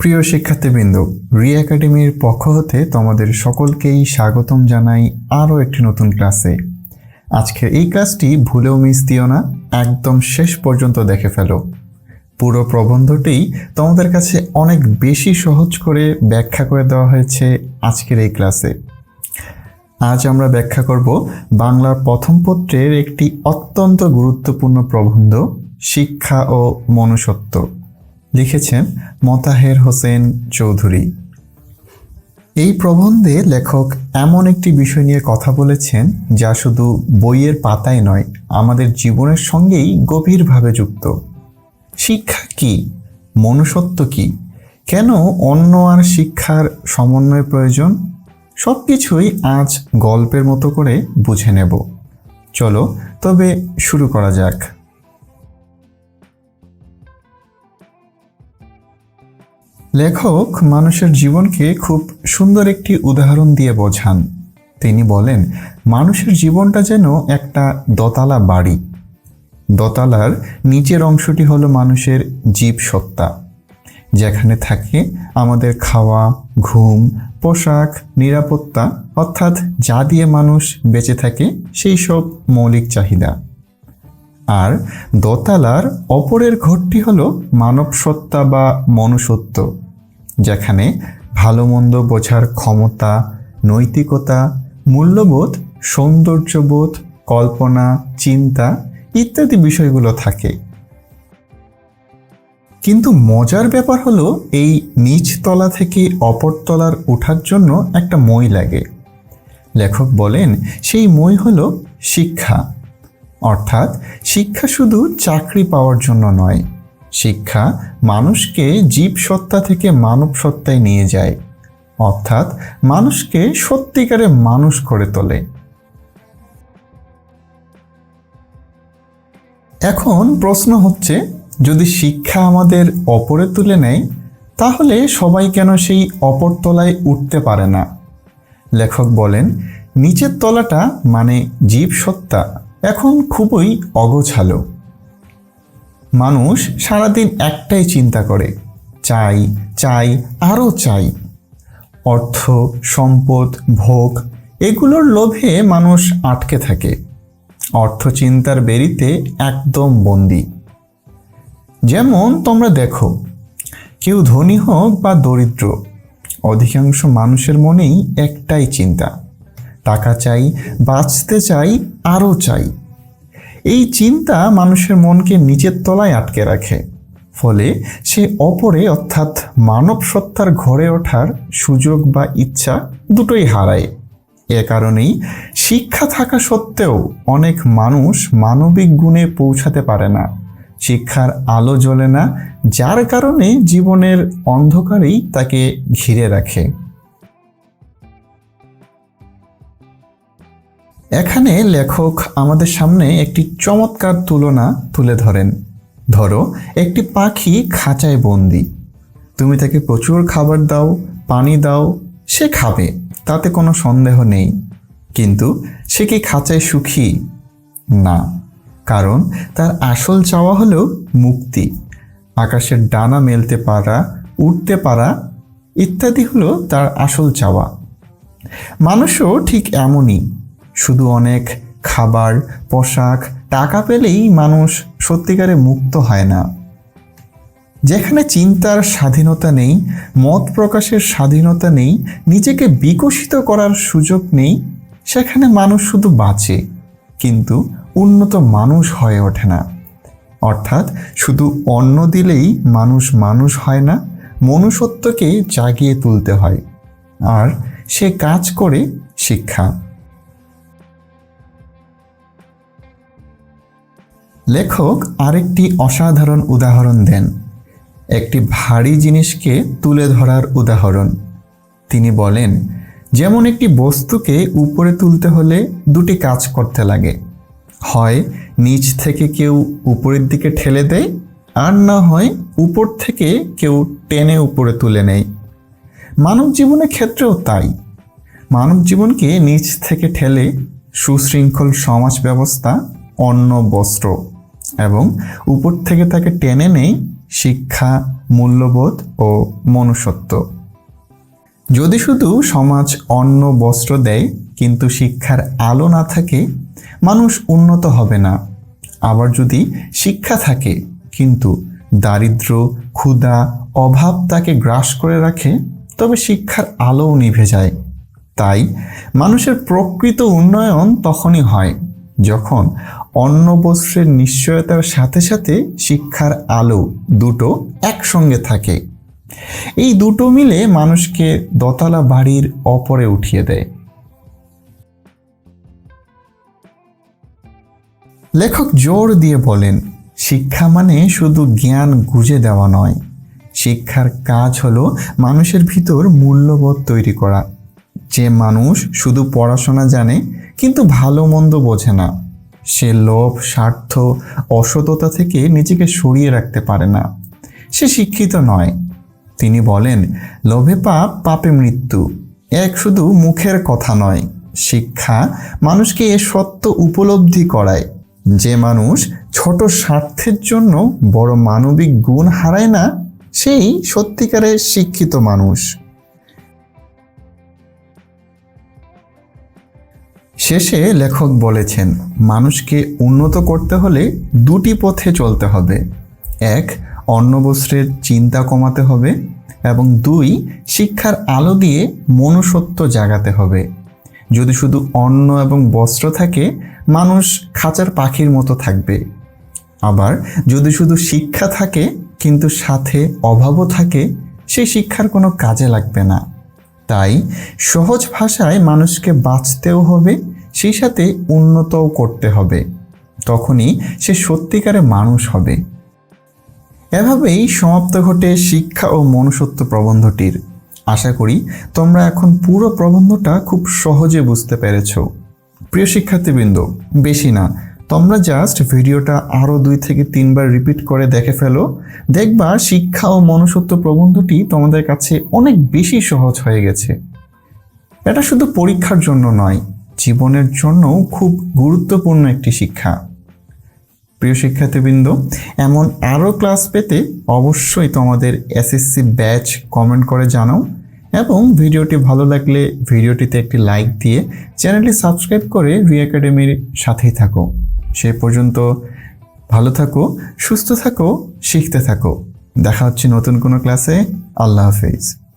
প্রিয় শিক্ষার্থীবৃন্দ, রি একাডেমির পক্ষ হতে তোমাদের সকলকেই স্বাগতম জানাই আরও একটি নতুন ক্লাসে। আজকের এই ক্লাসটি ভুলেও মিস দিও না, একদম শেষ পর্যন্ত দেখে ফেলো। পুরো প্রবন্ধটি তোমাদের কাছে অনেক বেশি সহজ করে ব্যাখ্যা করে দেওয়া হয়েছে আজকের এই ক্লাসে। আজ আমরা ব্যাখ্যা করব বাংলার প্রথম পত্রের একটি অত্যন্ত গুরুত্বপূর্ণ প্রবন্ধ, শিক্ষা ও মনুষ্যত্ব। লিখেছেন মতাহের হোসেন চৌধুরী। এই প্রবন্ধে লেখক এমন একটি বিষয় নিয়ে কথা বলেছেন যা শুধু বইয়ের পাতায় নয়, আমাদের জীবনের সঙ্গেই গভীরভাবে যুক্ত। শিক্ষা কি? মনুষ্যত্ব কি? কেন অন্য আর শিক্ষার সমন্বয় প্রয়োজন? সব কিছুই আজ গল্পের মতো করে বুঝে নেব। চলো, তবে শুরু করা যাক। লেখক মানুষের জীবনকে খুব সুন্দর একটি উদাহরণ দিয়ে বোঝান। তিনি বলেন, মানুষের জীবনটা যেন একটা দোতলা বাড়ি। দোতলার নিচের অংশটি হলো মানুষের জীব সত্তা যেখানে থাকে আমাদের খাওয়া, ঘুম, পোশাক, নিরাপত্তা, অর্থাৎ যা দিয়ে মানুষ বেঁচে থাকে সেই সব মৌলিক চাহিদা। আর দোতলার অপরের ঘরটি হলো মানব সত্তা বা মনুষ্যত্ব। যেখানে ভালো মন্দ বোঝার ক্ষমতা, নৈতিকতা, মূল্যবোধ, সৌন্দর্যবোধ, কল্পনা, চিন্তা ইত্যাদি বিষয়গুলো থাকে। কিন্তু মজার ব্যাপার হলো, এই নিচ তলা থেকে অপর তলার ওঠার জন্য একটা মই লাগে। লেখক বলেন, সেই মই হলো শিক্ষা। অর্থাৎ, শিক্ষা শুধু চাকরি পাওয়ার জন্য নয় শিক্ষা মানুষকে জীব থেকে মানব সত্তায় নিয়ে যায়। অর্থাৎ মানুষকে সত্যিকারে মানুষ করে তোলে। এখন প্রশ্ন হচ্ছে, যদি শিক্ষা আমাদের অপরে তুলে নেয়, তাহলে সবাই কেন সেই অপর তলায় উঠতে পারে না? লেখক বলেন, নিচের তলাটা মানে জীব এখন খুবই অগোছালো। মানুষ সারাদিন একটাই চিন্তা করে, চাই চাই, আরও চাই। অর্থ, সম্পদ, ভোগ, এগুলোর লোভে মানুষ আটকে থাকে। অর্থ চিন্তার বেরিতে একদম বন্দি। যেমন তোমরা দেখো, কেউ ধনী হোক বা দরিদ্র, অধিকাংশ মানুষের মনেই একটাই চিন্তা, টাকা চাই, বাঁচতে চাই, আরও চাই। এই চিন্তা মানুষের মনকে নিচের তলায় আটকে রাখে। ফলে সে অপরে, অর্থাৎ মানব সত্তার ঘরে ওঠার সুযোগ বা ইচ্ছা দুটোই হারায়। এ কারণেই শিক্ষা থাকা সত্ত্বেও অনেক মানুষ মানবিক গুণে পৌঁছাতে পারে না। শিক্ষার আলো জ্বলে না, যার কারণে জীবনের অন্ধকারেই তাকে ঘিরে রাখে। এখানে লেখক আমাদের সামনে একটি চমৎকার তুলনা তুলে ধরেন। ধরো, একটি পাখি খাঁচায় বন্দি। তুমি তাকে প্রচুর খাবার দাও, পানি দাও, সে খাবে, তাতে কোনো সন্দেহ নেই। কিন্তু সে কি খাঁচায় সুখী? না। কারণ তার আসল চাওয়া হলো মুক্তি। আকাশের ডানা মেলতে পারা উঠতে পারা, ইত্যাদি হলো তার আসল চাওয়া। মানুষও ঠিক এমনই। শুধু অনেক খাবার, পোশাক, টাকা পেলেই মানুষ সত্যিকারে মুক্ত হয় না। যেখানে চিন্তার স্বাধীনতা নেই, মত প্রকাশের স্বাধীনতা নেই, নিজেকে বিকশিত করার সুযোগ নেই, সেখানে মানুষ শুধু বাঁচে, কিন্তু উন্নত মানুষ হয়ে ওঠে না। অর্থাৎ শুধু অন্ন দিলেই মানুষ মানুষ হয় না, মনুষ্যত্বকে জাগিয়ে তুলতে হয়। আর সে কাজ করে শিক্ষা। লেখক আরেকটি অসাধারণ উদাহরণ দেন। একটি ভারী জিনিসকে তুলে ধরার উদাহরণ। তিনি বলেন, যেমন একটি বস্তুকে উপরে তুলতে হলে দুটি কাজ করতে লাগে। হয় নিচ থেকে কেউ উপরের দিকে ঠেলে দেয়, আর না হয় উপর থেকে কেউ টেনে উপরে তুলে নেয়। মানব জীবনের ক্ষেত্রেও তাই। মানব জীবনকে নিচ থেকে ঠেলে সুশৃঙ্খল সমাজ ব্যবস্থা, অন্ন, বস্ত্র এবং উপর থেকে তাকে টেনে নেই শিক্ষা, মূল্যবোধ ও মনুষ্যত্ব। যদি শুধু সমাজ অন্ন, বস্ত্র দেয়, কিন্তু শিক্ষার আলো না থাকে, মানুষ উন্নত হবে না। আবার যদি শিক্ষা থাকে, কিন্তু দারিদ্র, ক্ষুধা, অভাব তাকে গ্রাস করে রাখে, তবে শিক্ষার আলোও নিভে যায়। তাই মানুষের প্রকৃত উন্নয়ন তখনই হয় যখন অন্ন বস্ত্রের নিশ্চয়তার সাথে সাথে শিক্ষার আলো দুটো একসঙ্গে থাকে। এই দুটো মিলে মানুষকে দোতলা বাড়ির অপরে উঠিয়ে দেয়। লেখক জোর দিয়ে বলেন, শিক্ষা মানে শুধু জ্ঞান গুজে দেওয়া নয়। শিক্ষার কাজ হলো মানুষের ভিতর মূল্যবোধ তৈরি করা। যে মানুষ শুধু পড়াশোনা জানে, কিন্তু ভালো মন্দ বোঝে না। সে লোভ, স্বার্থ, অসততা থেকে নিজেকে সরিয়ে রাখতে পারে না। সে শিক্ষিত নয়। তিনি বলেন, লোভে পাপ, পাপে মৃত্যু। এক শুধু মুখের কথা নয়। শিক্ষা মানুষকে এ সত্য উপলব্ধি করায়। যে মানুষ ছোট স্বার্থের জন্য বড় মানবিক গুণ হারায় না, সেই সত্যিকারের শিক্ষিত মানুষ। শেষে লেখক বলেছেন, মানুষকে উন্নত করতে হলে দুটি পথে চলতে হবে। এক অন্নবস্ত্রের চিন্তা কমাতে হবে এবং দুই, শিক্ষার আলো দিয়ে মনুষ্যত্ব জাগাতে হবে। যদি শুধু অন্ন এবং বস্ত্র থাকে, মানুষ খাঁচার পাখির মতো থাকবে। আবার, যদি শুধু শিক্ষা থাকে, কিন্তু সাথে অভাবও থাকে, সেই শিক্ষার কোনো কাজে লাগবে না। তাই সহজ ভাষায় মানুষকে বাঁচতেও হবে সেই সাথে উন্নতও করতে হবে। তখনই সে সত্যিকারে মানুষ হবে। এভাবেই সমাপ্ত ঘটে শিক্ষা ও মনুষ্যত্ব প্রবন্ধটির। আশা করি তোমরা এখন পুরো প্রবন্ধটা খুব সহজে বুঝতে পেরেছ। প্রিয় শিক্ষার্থীবৃন্দ, বেশি না, তোমরা জাস্ট ভিডিওটা আরও দুই থেকে তিনবার রিপিট করে দেখে ফেলো। দেখবা শিক্ষা ও মনুষ্যত্ব প্রবন্ধটি তোমাদের কাছে অনেক বেশি সহজ হয়ে গেছে। এটা শুধু পরীক্ষার জন্য নয় জীবনের জন্য খুব গুরুত্বপূর্ণ একটি শিক্ষা। প্রিয় শিক্ষার্থীবৃন্দ, এমন আরও ক্লাস পেতে অবশ্যই তোমাদের এসএসসি ব্যাচ কমেন্ট করে জানাও এবং ভিডিওটি ভালো লাগলে ভিডিওটিতে একটি লাইক দিয়ে চ্যানেলটি সাবস্ক্রাইব করে ভি একাডেমির সাথেই থাকো। সে পর্যন্ত ভালো থাকো, সুস্থ থাকো, শিখতে থাকো। দেখা হচ্ছে নতুন কোনো ক্লাসে। আল্লাহ হাফেজ।